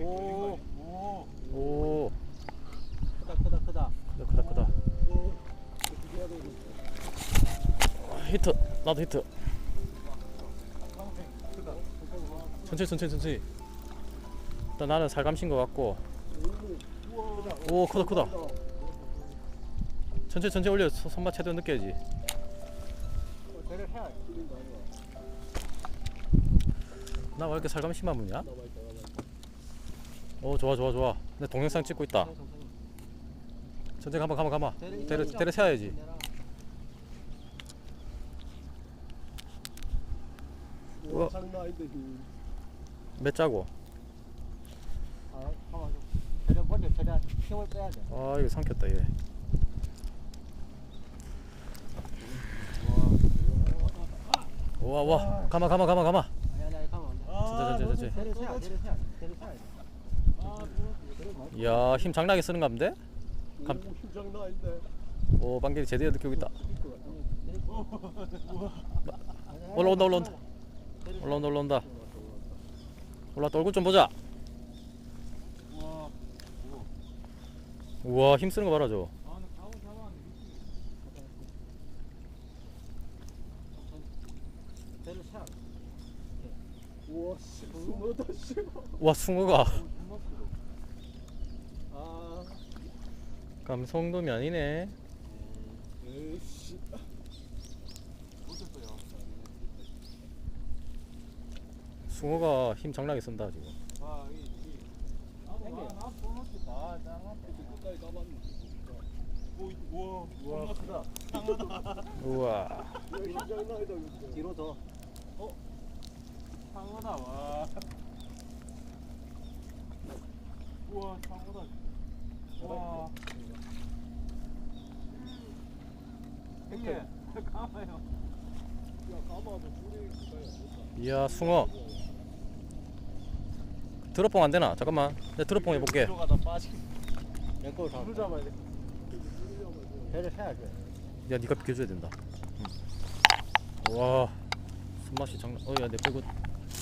오, 오 크다 크다 크다. 크다 크다 크다 히트 나도 히트 천천히 천천히 천천히 일단 나는 살감신 것 같고 오 크다 크다 천천히 천천히 올려 손- 손맛 최대한 느껴야지 나 왜 이렇게 살감심한 분이야? 오 좋아 좋아 좋아. 내 동영상 찍고 있다. 천천히 가마 가마 가마 때려 때려 세워야지. 우와. 몇 짜고? 아, 가만 좀. 배를 먼저 배를 힘을 빼야 돼. 아 이거 삼켰다 얘. 우와 와. 가마 가마 가마 가마. 아니 아니 가만 안 돼. 천천히 천 이야 힘 장나게 쓰는가 본데? 감- 오, 방귀 제대로 느끼고 있다. 올라온다 올라온다. 올라온다 올라온다. 올라왔다 얼굴 좀 보자. 우와 힘 쓰는 거 봐라 저. 와 숭어가 아, 감성돔이 아니네 에이씨. 숭어가 힘 장나게 쓴다 지금 가봤네. 우와 크다. 우와. 뒤로 더. 상어다 와. 우와 상어다. 와. 형님 가까이 이야 숭어 드롭봉 안 되나? 잠깐만 내 드롭봉 해볼게 들어가다 빠지. 내걸 다. 물 잡아야 돼. 배를 세야 돼. 야 니가 비켜줘야 된다 음. 와 손맛이 장난 어야 내 빼고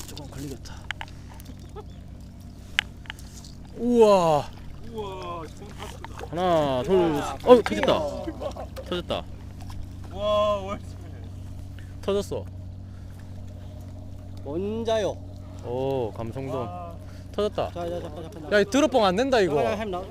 조금 걸리겠다 우와 우와 손 탔다. 하나 둘어 터졌다 터졌다 와 월스. 터졌어 원자요. 오 감성돔 터졌다 자, 자, 잠깐 잠깐. 야 이 드롭봉 안 된다 이거 햄 나.